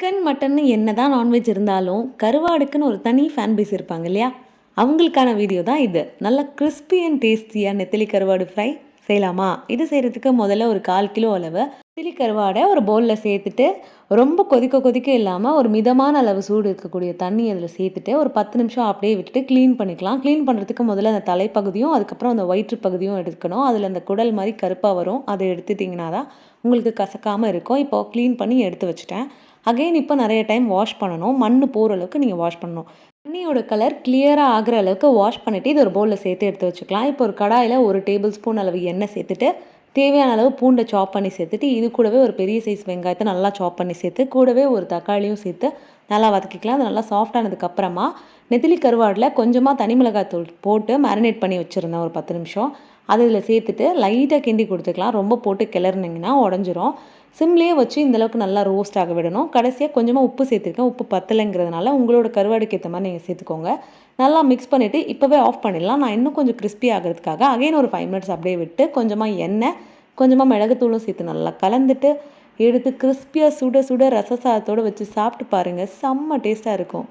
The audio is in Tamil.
சிக்கன் மட்டன்னு என்ன தான் நான்வெஜ் இருந்தாலும் கருவாடுக்குன்னு ஒரு தனி ஃபேன் பேஸ் இருப்பாங்க இல்லையா? அவங்களுக்கான வீடியோ தான் இது. நல்ல கிறிஸ்பி அண்ட் டேஸ்டியாக நெத்திலி கருவாடு ஃப்ரை செய்யலாமா? இது செய்கிறதுக்கு முதல்ல ஒரு கால் கிலோ அளவு நெத்திலி கருவாடை ஒரு பவுலில் சேர்த்துட்டு ரொம்ப கொதிக்க கொதிக்க இல்லாமல் ஒரு மிதமான அளவு சூடு இருக்கக்கூடிய தண்ணி அதில் சேர்த்துட்டு ஒரு பத்து நிமிஷம் அப்படியே விட்டுட்டு க்ளீன் பண்ணிக்கலாம். க்ளீன் பண்ணுறதுக்கு முதல்ல அந்த தலைப்பகுதியும் அதுக்கப்புறம் அந்த வயிற்று பகுதியும் எடுக்கணும். அதில் அந்த குடல் மாதிரி கருப்பாக வரும். அதை எடுத்துட்டிங்கன்னா தான் உங்களுக்கு கசக்காமல் இருக்கும். இப்போ க்ளீன் பண்ணி எடுத்து வச்சுட்டேன். அகைன் இப்போ நிறைய டைம் வாஷ் பண்ணணும். மண் போகிற அளவுக்கு நீங்கள் வாஷ் பண்ணணும். தண்ணியோட கலர் கிளியராக ஆகிற அளவுக்கு வாஷ் பண்ணிவிட்டு இது ஒரு பவுலில் சேர்த்து எடுத்து வச்சுக்கலாம். இப்போ ஒரு கடாயில் ஒரு டேபிள் ஸ்பூன் அளவு எண்ணெய் சேர்த்துட்டு தேவையான அளவு பூண்டை சாப் பண்ணி சேர்த்துட்டு இது கூடவே ஒரு பெரிய சைஸ் வெங்காயத்தை நல்லா சாப் பண்ணி சேர்த்து கூடவே ஒரு தக்காளியும் சேர்த்து நல்லா வதக்கிக்கலாம். அது நல்லா சாஃப்டானதுக்கப்புறமா நெத்திலி கருவாடில் கொஞ்சமாக தனி மிளகாய் தூள் போட்டு மேரினேட் பண்ணி வச்சுருந்தேன் ஒரு பத்து நிமிஷம். அது இதில் சேர்த்துட்டு லைட்டாக கிண்டி கொடுத்துக்கலாம். ரொம்ப போட்டு கிளறுனீங்கன்னா உடஞ்சிரும். சிம்லேயே வச்சு இந்தளவுக்கு நல்லா ரோஸ்ட் ஆக விடணும். கடைசியாக கொஞ்சமாக உப்பு சேர்த்துருக்கேன். உப்பு பத்தலைங்கிறதுனால உங்களோட கருவாடுக்கு ஏற்ற மாதிரி நீங்கள் சேர்த்துக்கோங்க. நல்லா மிக்ஸ் பண்ணிவிட்டு இப்போவே ஆஃப் பண்ணிடலாம். நான் இன்னும் கொஞ்சம் கிறிஸ்பி ஆகிறதுக்காக அகைன் ஒரு ஃபைவ் மினிட்ஸ் அப்படியே விட்டு கொஞ்சமாக எண்ணெய் கொஞ்சமாக மிளகுத்தூளும் சேர்த்து நல்லா கலந்துட்டு எடுத்து கிறிஸ்பியாக சுட சுட ரச சாதத்தோடு வச்சு சாப்பிட்டு பாருங்கள் செம்ம டேஸ்ட்டாக இருக்கும்.